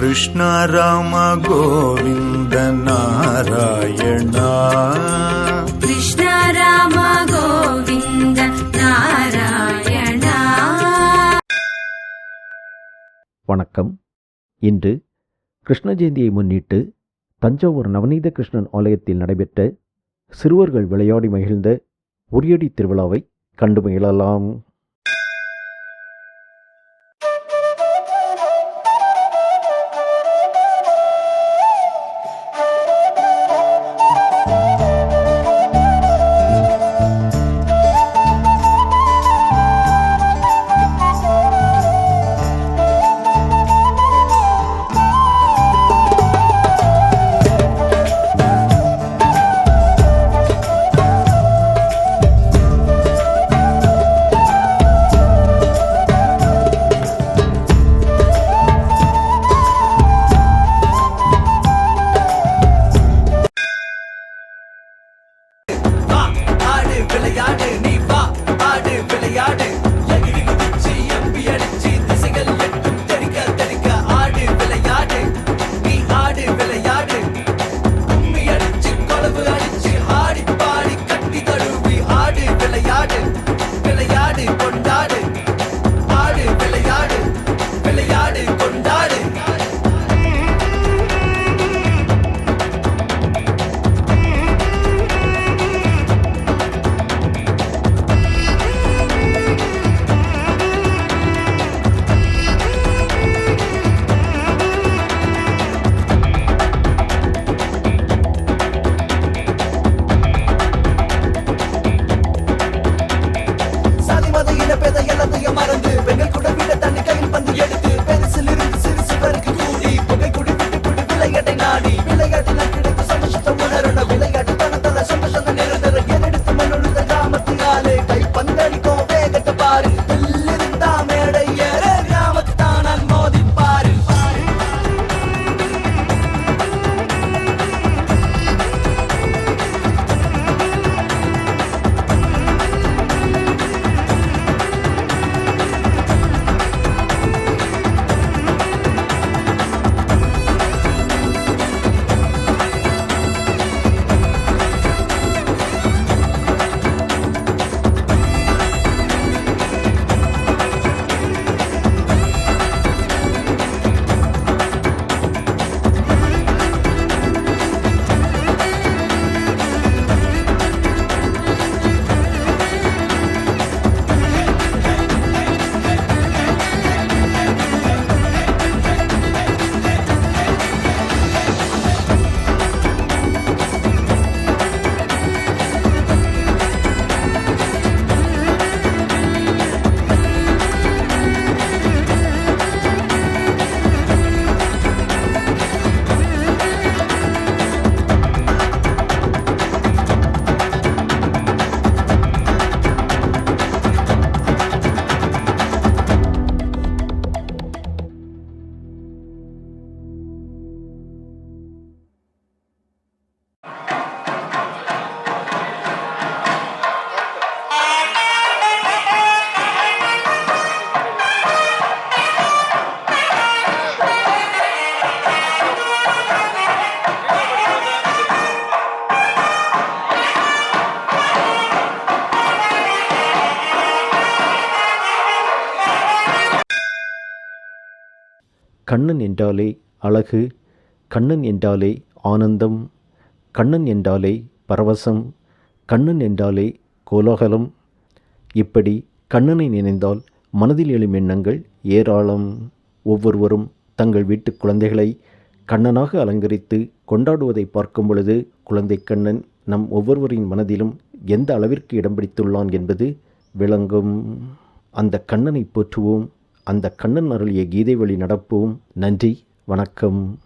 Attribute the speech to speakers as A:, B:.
A: कृष्ण राम गोविन्द नारायण
B: कृष्ण राम गोविन्द नारायण
C: வணக்கம். இன்று கிருஷ்ண ஜெயந்தியை முன்னிட்டு தஞ்சாவூர் நவநீத கிருஷ்ணன் ஆலயத்தில் நடைபெற்ற சிறுவர்கள் விளையாடி மகிழ்ந்த உரியடி திருவிழாவை கண்டு மகிழலாம். கண்ணன் என்றாலே அழகு கண்ணன் என்றாலே ஆனந்தம் கண்ணன் என்றாலே பரவசம் கண்ணன் என்றாலே கோலாகலம். இப்படி கண்ணனை நினைந்தால் மனதில் எழும் எண்ணங்கள் ஏராளம். ஒவ்வொருவரும் தங்கள் வீட்டு குழந்தைகளை கண்ணனாக அலங்கரித்து கொண்டாடுவதை பார்க்கும் பொழுது குழந்தை கண்ணன் நம் ஒவ்வொருவரின் மனதிலும் எந்த அளவிற்கு இடம் பிடித்துள்ளான் என்பது விளங்கும். அந்த கண்ணனை போற்றுவோம். அந்த கண்ணன் அருளிய கீதை வழி நடப்போம். நன்றி வணக்கம்.